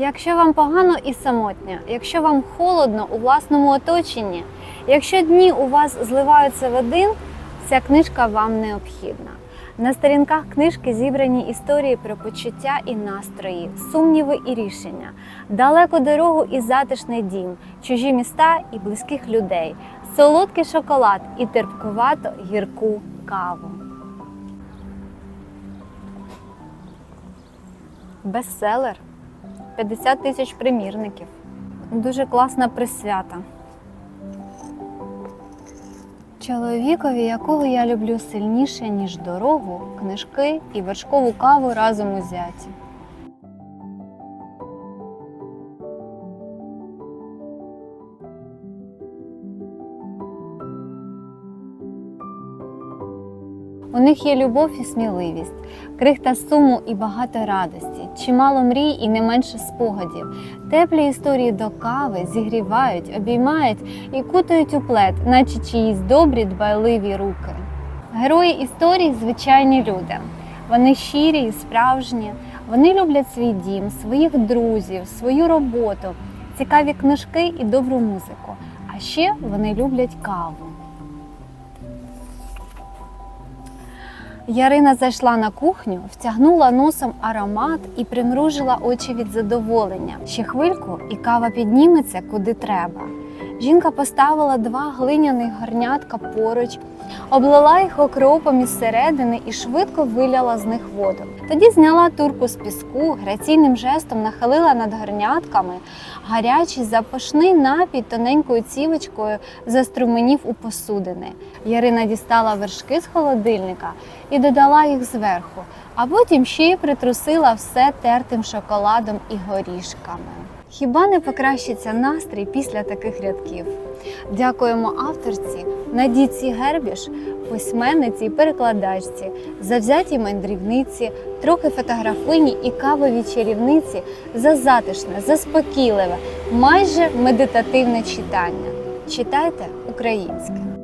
Якщо вам погано і самотньо, якщо вам холодно у власному оточенні, якщо дні у вас зливаються в один, ця книжка вам необхідна. На сторінках книжки зібрані історії про почуття і настрої, сумніви і рішення, далеку дорогу і затишний дім, чужі міста і близьких людей, солодкий шоколад і терпкувато гірку каву. Бестселер. 50 тисяч примірників. Дуже класна присвята. Чоловікові, якого я люблю сильніше, ніж дорогу, книжки і вершкову каву разом узяті. У них є любов і сміливість, крихта суму і багато радості, чимало мрій і не менше спогадів. Теплі історії до кави зігрівають, обіймають і кутають у плед, наче чиїсь добрі дбайливі руки. Герої історії звичайні люди. Вони щирі і справжні. Вони люблять свій дім, своїх друзів, свою роботу, цікаві книжки і добру музику. А ще вони люблять каву. Ярина зайшла на кухню, втягнула носом аромат і примружила очі від задоволення. Ще хвильку, і кава підніметься куди треба. Жінка поставила два глиняних гарнятка поруч, облила їх окропом із середини і швидко виляла з них воду. Тоді зняла турку з піску, граційним жестом нахилила над гарнятками. Гарячий запашний напій тоненькою цівочкою заструменів у посудини. Ярина дістала вершки з холодильника і додала їх зверху, а потім ще й притрусила все тертим шоколадом і горішками. Хіба не покращиться настрій після таких рядків? Дякуємо авторці Надійці Гербіш, письменниці і перекладачці, завзятій мандрівниці, трохи фотографині і кавовій чарівниці за затишне, заспокійливе, майже медитативне читання. Читайте українське.